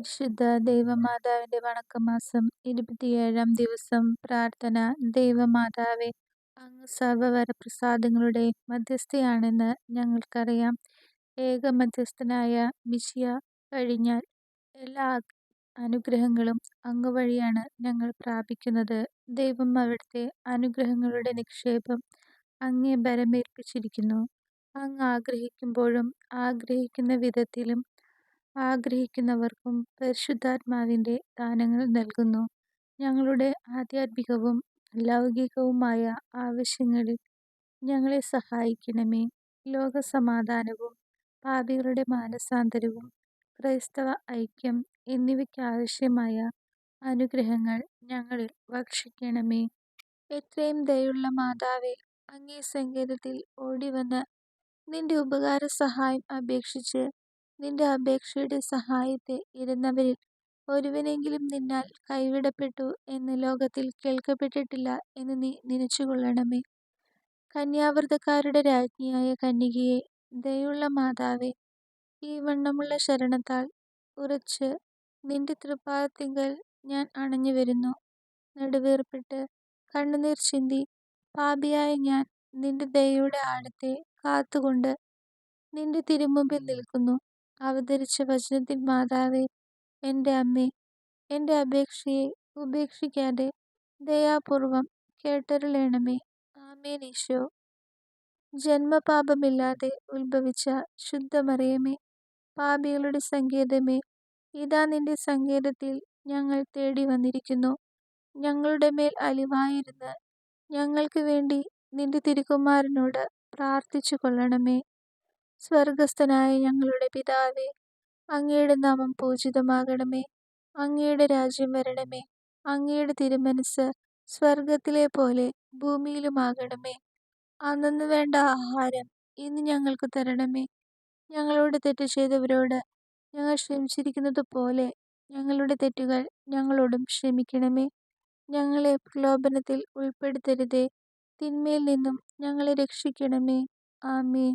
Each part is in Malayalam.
പരിശുദ്ധ ദൈവമാതാവിന്റെ വണക്കമാസം ഇരുപത്തിയേഴാം ദിവസം പ്രാർത്ഥന ദൈവമാതാവെ അങ്ങ് സർവവരപ്രസാദങ്ങളുടെ മധ്യസ്ഥയാണെന്ന് ഞങ്ങൾക്കറിയാം. ഏക മധ്യസ്ഥനായ മിശിയ കഴിഞ്ഞാൽ എല്ലാ അനുഗ്രഹങ്ങളും അങ്ങ് വഴിയാണ് ഞങ്ങൾ പ്രാപിക്കുന്നത്. ദൈവം അവിടുത്തെ അനുഗ്രഹങ്ങളുടെ നിക്ഷേപം അങ്ങേ ഭരമേൽപ്പിച്ചിരിക്കുന്നു. അങ്ങ് ആഗ്രഹിക്കുമ്പോഴും ആഗ്രഹിക്കുന്ന വിധത്തിലും ആഗ്രഹിക്കുന്നവർക്കും പരിശുദ്ധാത്മാവിന്റെ ദാനങ്ങൾ നൽകുന്നു. ഞങ്ങളുടെ ആധ്യാത്മികവും ലൗകികവുമായ ആവശ്യങ്ങളിൽ ഞങ്ങളെ സഹായിക്കണമേ. ലോകസമാധാനവും പാപികളുടെ മാനസാന്തരവും ക്രൈസ്തവ ഐക്യം എന്നിവയ്ക്കാവശ്യമായ അനുഗ്രഹങ്ങൾ ഞങ്ങളിൽ വർഷിക്കണമേ. എത്രയും ദയയുള്ള മാതാവേ, അങ്ങേ സങ്കേതത്തിൽ ഓടിവന്ന് നിന്റെ ഉപകാരസഹായം അപേക്ഷിച്ച് നിന്റെ അപേക്ഷയുടെ സഹായത്തെ ഇരുന്നവരിൽ ഒരുവനെങ്കിലും നിന്നാൽ കൈവിടപ്പെട്ടു എന്ന് ലോകത്തിൽ കേൾക്കപ്പെട്ടിട്ടില്ല എന്ന് നീ നനച്ചുകൊള്ളണമേ. കന്യാവ്രതക്കാരുടെ രാജ്ഞിയായ കന്യകയെ ദയുള്ള മാതാവേ, ഈ വണ്ണമുള്ള ശരണത്താൽ ഉറച്ച് നിന്റെ തൃപ്പാദത്തിങ്കൽ ഞാൻ അണഞ്ഞു വരുന്നു നെടുവേർപ്പെട്ട് കണ്ണുനീർ ചിന്തി പാപിയായ ഞാൻ നിന്റെ ദയയുടെ ആഴത്തെ കാത്തുകൊണ്ട് നിന്റെ തിരുമുമ്പിൽ നിൽക്കുന്നു. അവതരിച്ച വചനത്തിൽ മാതാവേ, എന്റെ അമ്മേ, എന്റെ അപേക്ഷയെ ഉപേക്ഷിക്കാതെ ദയാപൂർവം കേട്ടരുളേണമേ. ആമേൻ. ഈശോ ജന്മപാപമില്ലാതെ ഉത്ഭവിച്ച ശുദ്ധമറിയമേ, പാപികളുടെ സങ്കേതമേ, ഇതാ നിന്റെ സങ്കേതത്തിൽ ഞങ്ങൾ തേടി വന്നിരിക്കുന്നു ഞങ്ങളുടെ മേൽ അലിവായിരുന്ന് ഞങ്ങൾക്ക് വേണ്ടി നിന്റെ പ്രാർത്ഥിച്ചു പ്രാർത്ഥിച്ചുകൊള്ളണമേ. സ്വർഗസ്ഥനായ ഞങ്ങളുടെ പിതാവേ, അങ്ങയുടെ നാമം പൂജിതമാകണമേ. അങ്ങയുടെ രാജ്യം വരണമേ. അങ്ങയുടെ തിരുമനസ് സ്വർഗത്തിലെ പോലെ ഭൂമിയിലുമാകണമേ. അന്നു അന്നന്നുവേണ്ട ആഹാരം ഇന്ന് ഞങ്ങൾക്ക് തരണമേ. ഞങ്ങളോട് തെറ്റ് ചെയ്തവരോട് ഞങ്ങൾ ക്ഷമിച്ചിരിക്കുന്നത് പോലെ ഞങ്ങളുടെ തെറ്റുകൾ ഞങ്ങളോടും ക്ഷമിക്കണമേ. ഞങ്ങളെ പ്രലോഭനത്തിൽ ഉൾപ്പെടുത്തരുതേ, തിന്മയിൽ നിന്നും ഞങ്ങളെ രക്ഷിക്കണമേ. ആമേൻ.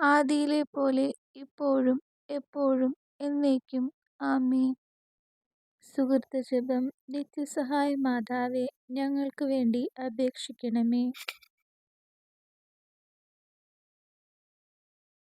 ആദിയിലെപ്പോലെ ഇപ്പോഴും എപ്പോഴും എന്നേക്കും. ആമേൻ. നിത്യസഹായ നിത്യസഹായമാതാവേ, ഞങ്ങൾക്ക് വേണ്ടി അപേക്ഷിക്കണമേ.